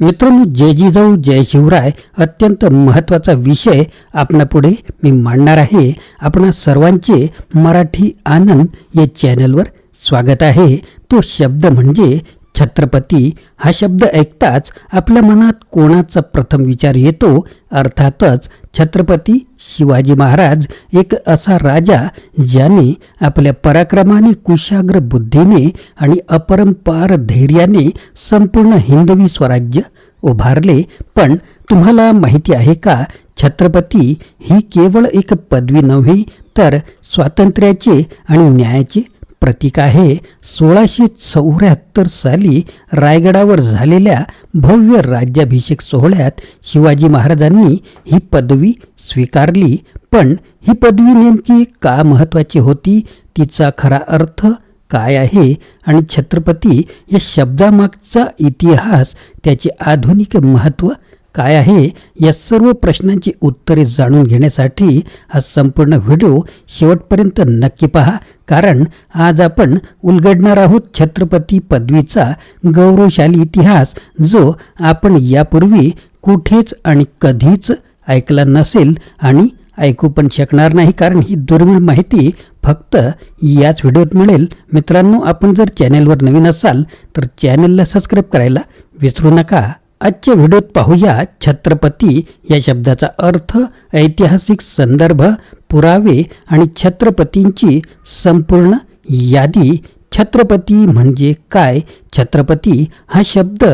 मित्रांनो जय जिजाऊ जय शिवराय अत्यंत महत्त्वाचा विषय आपणापुढे मी मांडणार आहे. आपणा सर्वांचे मराठी आनंद या चॅनलवर स्वागत आहे. तो शब्द म्हणजे छत्रपती हा शब्द ऐकताच आपल्या मनात कोणाचा प्रथम विचार येतो? अर्थातच छत्रपती शिवाजी महाराज एक असा राजा ज्याने आपल्या पराक्रमाने कुशाग्र बुद्धीने आणि अपरंपार धैर्याने संपूर्ण हिंदवी स्वराज्य उभारले. पण तुम्हाला माहिती आहे का छत्रपती ही केवळ एक पदवी नव्हे तर स्वातंत्र्याचे आणि न्यायाचे प्रतीक आहे. सोळाशे चौऱ्याहत्तर साली रायगडावर झालेल्या भव्य राज्याभिषेक सोहळ्यात शिवाजी महाराजांनी ही पदवी स्वीकारली. पण ही पदवी नेमकी का महत्त्वाची होती? तिचा खरा अर्थ काय आहे? आणि छत्रपती या शब्दामागचा इतिहास त्याचे आधुनिक महत्त्व काय आहे या सर्व प्रश्नांची उत्तरे जाणून घेण्यासाठी हा संपूर्ण व्हिडिओ शेवटपर्यंत नक्की पहा. कारण आज आपण उलगडणार आहोत छत्रपती पदवीचा गौरवशाली इतिहास जो आपण यापूर्वी कुठेच आणि कधीच ऐकला नसेल आणि ऐकू पण शकणार नाही. कारण ही दुर्मिळ माहिती फक्त याच व्हिडिओत मिळेल. मित्रांनो आपण जर चॅनेलवर नवीन असाल तर चॅनेलला सबस्क्राईब करायला विसरू नका. आजच्या व्हिडिओत पाहूया छत्रपती या शब्दाचा अर्थ ऐतिहासिक संदर्भ पुरावे आणि छत्रपतींची संपूर्ण यादी. छत्रपती म्हणजे काय? छत्रपती हा शब्द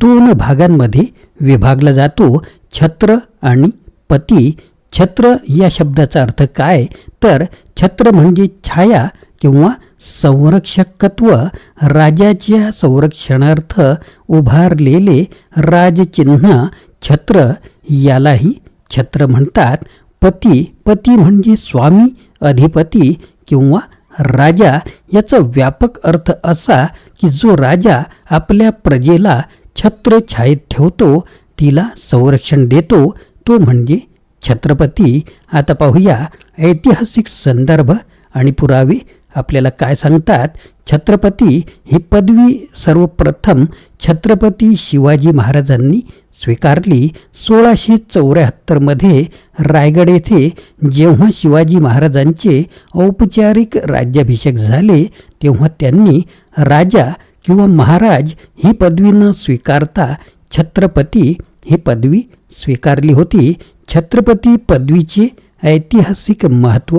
दोन भागांमध्ये विभागला जातो छत्र आणि पती. छत्र या शब्दाचा अर्थ काय? तर छत्र म्हणजे छाया किंवा संरक्षकत्व राजाच्या संरक्षणार्थ उभारलेले राजचिन्ह छत्र यालाही छत्र म्हणतात. पती पती म्हणजे स्वामी अधिपती किंवा राजा याचा व्यापक अर्थ असा की जो राजा आपल्या प्रजेला छत्र छायेत ठेवतो तिला संरक्षण देतो तो म्हणजे छत्रपती. आता पाहूया ऐतिहासिक संदर्भ आणि पुरावे आपल्याला काय सांगतात? छत्रपती ही पदवी सर्वप्रथम छत्रपती शिवाजी महाराजांनी स्वीकारली सोळाशे चौऱ्याहत्तरमध्ये रायगड येथे जेव्हा शिवाजी महाराजांचे औपचारिक राज्याभिषेक झाले तेव्हा त्यांनी राजा किंवा महाराज ही पदवी न स्वीकारता छत्रपती ही पदवी स्वीकारली होती. छत्रपती पदवीचे ऐतिहासिक महत्त्व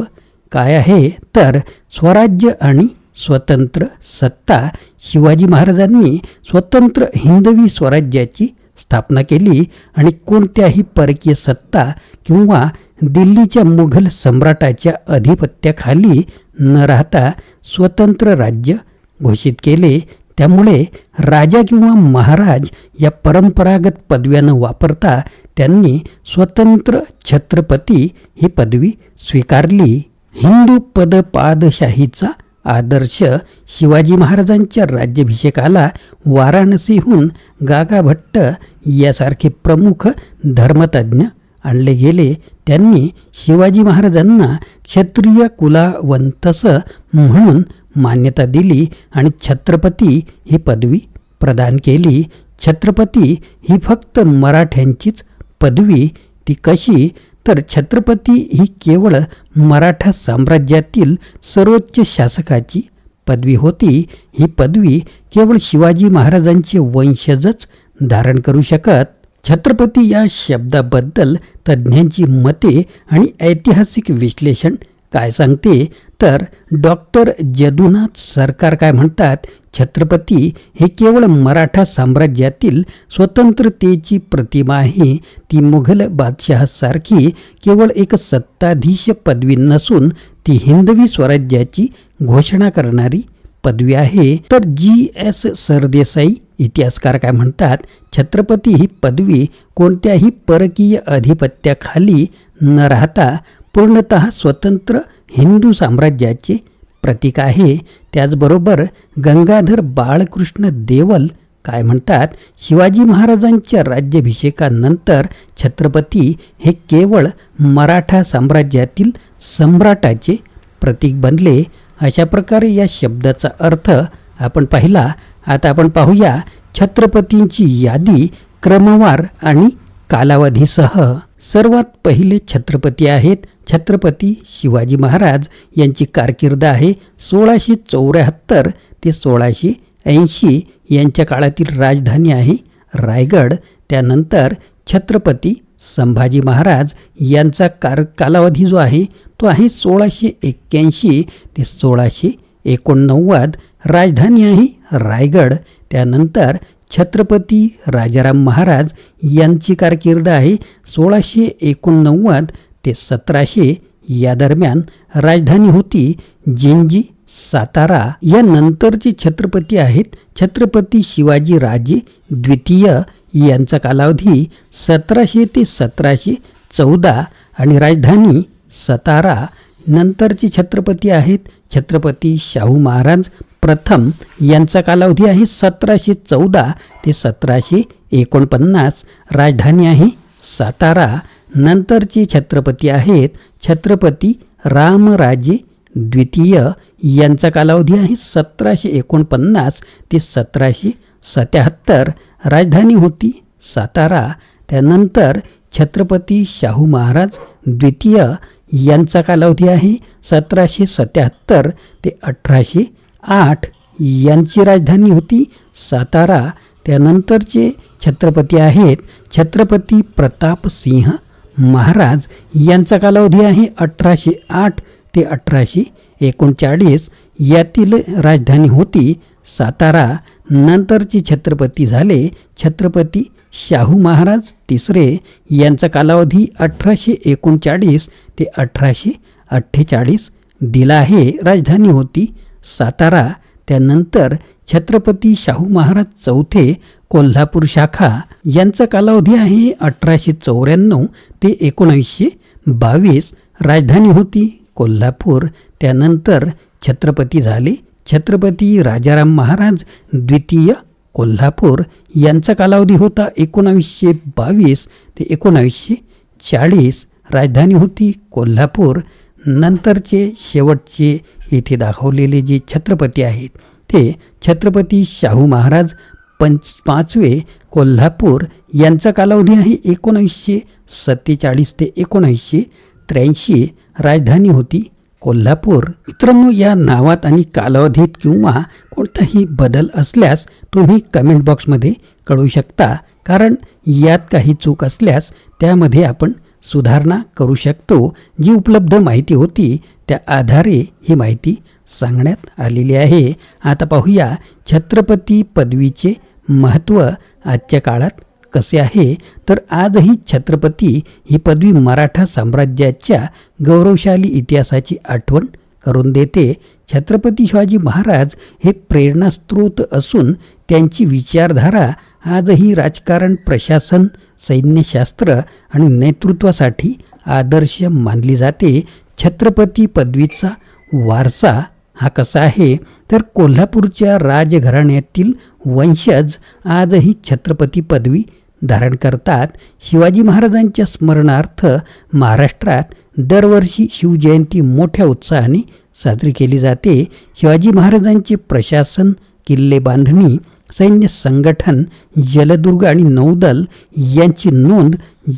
काय आहे? तर स्वराज्य आणि स्वतंत्र सत्ता शिवाजी महाराजांनी स्वतंत्र हिंदवी स्वराज्याची स्थापना केली आणि कोणत्याही परकीय सत्ता किंवा दिल्लीच्या मुघल सम्राटाच्या अधिपत्याखाली न राहता स्वतंत्र राज्य घोषित केले. त्यामुळे राजा किंवा महाराज या परंपरागत पदव्या न वापरता त्यांनी स्वतंत्र छत्रपती ही पदवी स्वीकारली. हिंदू पदपादशाहीचा आदर्श शिवाजी महाराजांच्या राज्याभिषेकाला वाराणसीहून गागाभट्ट यासारखे प्रमुख धर्मतज्ञ आणले गेले. त्यांनी शिवाजी महाराजांना क्षत्रिय कुलावंतस म्हणून मान्यता दिली आणि छत्रपती ही पदवी प्रदान केली. छत्रपती ही फक्त मराठ्यांचीच पदवी ती कशी तर छत्रपती ही केवळ मराठा साम्राज्यातील सर्वोच्च शासकाची पदवी होती. ही पदवी केवळ शिवाजी महाराजांचे वंशजच धारण करू शकत. छत्रपती या शब्दाबद्दल तज्ज्ञांची मते आणि ऐतिहासिक विश्लेषण काय सांगते? तर डॉक्टर जदुनाथ सरकार काय म्हणतात? छत्रपती हे केवळ मराठा साम्राज्यातील स्वतंत्रतेची प्रतिमा आहे. ती मुघल बादशहासारखी केवळ एक सत्ताधीश पदवी नसून ती हिंदवी स्वराज्याची घोषणा करणारी पदवी आहे. तर जी एस सरदेसाई इतिहासकार काय म्हणतात? छत्रपती ही पदवी कोणत्याही परकीय अधिपत्याखाली न राहता पूर्णत स्वतंत्र हिंदू साम्राज्याचे प्रतीक आहे. त्याचबरोबर गंगाधर बाळकृष्ण देवल काय म्हणतात? शिवाजी महाराजांच्या राज्याभिषेकानंतर छत्रपती हे केवळ मराठा साम्राज्यातील सम्राटाचे प्रतीक बनले. अशा प्रकारे या शब्दाचा अर्थ आपण पाहिला. आता आपण पाहूया छत्रपतींची यादी क्रमवार आणि कालावधीसह. सर्वात पहिले छत्रपती आहेत छत्रपती शिवाजी महाराज यांची कारकीर्द आहे सोळाशे चौऱ्याहत्तर ते सोळाशे ऐंशी यांच्या काळातील राजधानी आहे रायगड. त्यानंतर छत्रपती संभाजी महाराज यांचा कार कालावधी जो आहे तो आहे सोळाशे एक्क्याऐंशी ते सोळाशे एकोणनव्वद. राजधानी आहे रायगड. त्यानंतर छत्रपती राजाराम महाराज यांची कारकीर्द आहे सोळाशे एकोणनव्वद ते सतराशे या दरम्यान राजधानी होती. जिंजी सातारा या नंतरचे छत्रपती आहेत. छत्रपती शिवाजी राजे द्वितीय यांचा कालावधी सतराशे ते सतराशे चौदा आणि राजधानी सतारा नंतरचे छत्रपती आहेत. छत्रपती शाहू महाराज प्रथम यांचा कालावधी आहे सतराशे चौदा ते सतराशे एकोणपन्नास. राजधानी आहे सातारा. नंतरचे छत्रपती आहेत छत्रपती रामराजे द्वितीय. यांचा कालावधी आहे सतराशे एकोणपन्नास ते सतराशे सत्याहत्तर. राजधानी होती सातारा. त्यानंतर छत्रपती शाहू महाराज द्वितीय. यांचा कालावधी आहे सतराशे सत्याहत्तर ते अठराशे आठ. यांची राजधानी होती सातारा. त्यानंतरचे छत्रपती आहेत छत्रपती प्रतापसिंह महाराज यांचा कालावधी आहे अठराशे आठ ते अठराशे एकोणचाळीस. यातील राजधानी होती सातारा. नंतरचे छत्रपती झाले छत्रपती शाहू महाराज तिसरे. यांचा कालावधी अठराशे एकोणचाळीस ते अठराशे अठ्ठेचाळीस दिला आहे. राजधानी होती सातारा. त्यानंतर छत्रपती शाहू महाराज चौथे कोल्हापूर शाखा यांचा कालावधी आहे अठराशे चौऱ्याण्णव ते एकोणावीसशे बावीस. राजधानी होती कोल्हापूर. त्यानंतर छत्रपती झाले. छत्रपती राजाराम महाराज द्वितीय कोल्हापूर. यांचा कालावधी होता एकोणावीसशे बावीस ते एकोणावीसशे चाळीस. राजधानी होती कोल्हापूर. नंतरचे शेवटचे येथे दाखवलेले जे छत्रपती आहेत ते छत्रपती शाहू महाराज पंच पाचवे कोल्हापूर यांचा कालावधी आहे एकोणीसशे सत्तेचाळीस ते एकोणीसशे त्र्याऐंशी. राजधानी होती कोल्हापूर. मित्रांनो या नावात आणि कालावधीत किंवा कोणताही बदल असल्यास तुम्ही कमेंट बॉक्समध्ये कळवू शकता. कारण यात काही चूक असल्यास त्यामध्ये आपण सुधारणा करू शकतो. जी उपलब्ध माहिती होती त्या आधारे ही माहिती सांगण्यात आलेली आहे. आता पाहूया छत्रपती पदवीचे महत्त्व आजच्या काळात कसे आहे. तर आजही छत्रपती ही पदवी मराठा साम्राज्याच्या गौरवशाली इतिहासाची आठवण करून देते. छत्रपती शिवाजी महाराज हे प्रेरणास्त्रोत असून त्यांची विचारधारा आजही राजकारण प्रशासन सैन्यशास्त्र आणि नेतृत्वासाठी आदर्श मानली जाते. छत्रपती पदवीचा वारसा हा कसा आहे? तर कोल्हापूरच्या राजघराण्यातील वंशज आजही छत्रपती पदवी धारण करतात. शिवाजी महाराजांच्या स्मरणार्थ महाराष्ट्रात दरवर्षी शिवजयंती मोठ्या उत्साहाने साजरी केली जाते. शिवाजी महाराजांचे प्रशासन किल्ले बांधणी सैन्य संघटन जलदुर्ग आणि नौदल यांची नोंद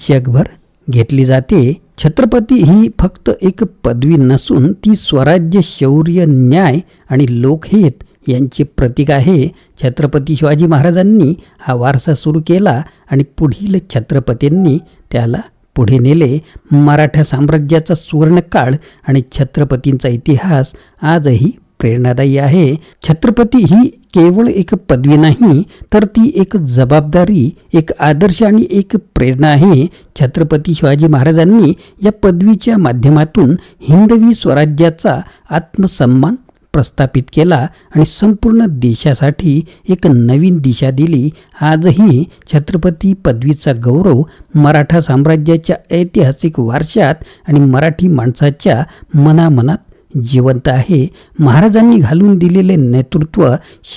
जगभर घेतली जाते. छत्रपती ही फक्त एक पदवी नसून ती स्वराज्य शौर्य न्याय आणि लोकहित यांचे प्रतीक आहे. छत्रपती शिवाजी महाराजांनी हा वारसा सुरू केला आणि पुढील छत्रपतींनी त्याला पुढे नेले. मराठा साम्राज्याचा सुवर्णकाळ आणि छत्रपतींचा इतिहास आजही प्रेरणादायी आहे. छत्रपती ही केवळ एक पदवी नाही तर ती एक जबाबदारी एक आदर्श आणि एक प्रेरणा आहे. छत्रपती शिवाजी महाराजांनी या पदवीच्या माध्यमातून हिंदवी स्वराज्याचा आत्मसन्मान प्रस्थापित केला आणि संपूर्ण देशासाठी एक नवीन दिशा दिली. आजही छत्रपती पदवीचा गौरव मराठा साम्राज्याच्या ऐतिहासिक वारशात आणि मराठी माणसाच्या मनामनात जिवंत आहे. महाराजांनी घालून दिलेले नेतृत्व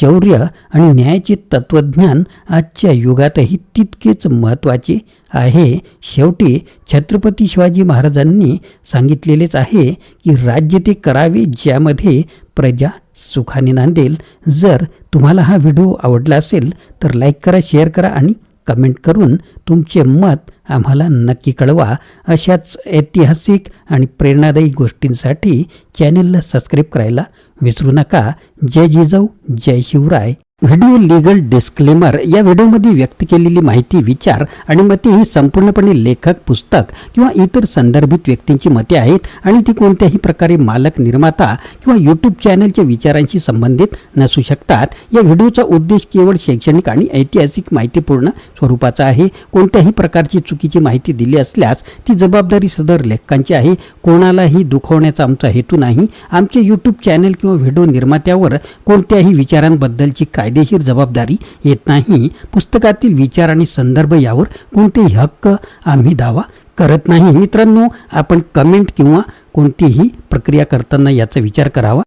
शौर्य आणि न्यायाचे तत्त्वज्ञान आजच्या युगातही तितकेच महत्त्वाचे आहे. शेवटी छत्रपती शिवाजी महाराजांनी सांगितलेलेच आहे की राज्य ते करावे ज्यामध्ये प्रजा सुखाने नांदेल. जर तुम्हाला हा व्हिडिओ आवडला असेल तर लाईक करा शेअर करा आणि कमेंट करून तुमचे मत आम्हाला नक्की कळवा अशाच ऐतिहासिक आणि प्रेरणादायी गोष्टींसाठी चॅनेलला सबस्क्राईब करायला विसरू नका. जय जिजाऊ जय शिवराय. व्हिडिओ लिगल डिस्क्लेमर या व्हिडिओमध्ये व्यक्त केलेली माहिती विचार आणि मते ही संपूर्णपणे लेखक पुस्तक किंवा इतर संदर्भित व्यक्तींची मते आहेत आणि ती कोणत्याही प्रकारे मालक निर्माता किंवा यूट्यूब चॅनलच्या विचारांशी संबंधित नसू शकतात. या व्हिडिओचा उद्देश केवळ शैक्षणिक आणि ऐतिहासिक माहितीपूर्ण स्वरूपाचा आहे. कोणत्याही प्रकारची चुकीची माहिती दिली असल्यास ती जबाबदारी सदर लेखकांची आहे. कोणालाही दुखवण्याचा आमचा हेतू नाही. आमचे यूट्यूब चॅनल किंवा व्हिडिओ निर्मात्यावर कोणत्याही विचारांबद्दलची कायदेशीर जबाबदारी येत नाही. पुस्तकातील विचार आणि संदर्भ यावर कोणतेही हक्क आम्ही दावा करत नाही. मित्रांनो आपण कमेंट किंवा कोणतीही प्रक्रिया करताना याचा विचार करावा.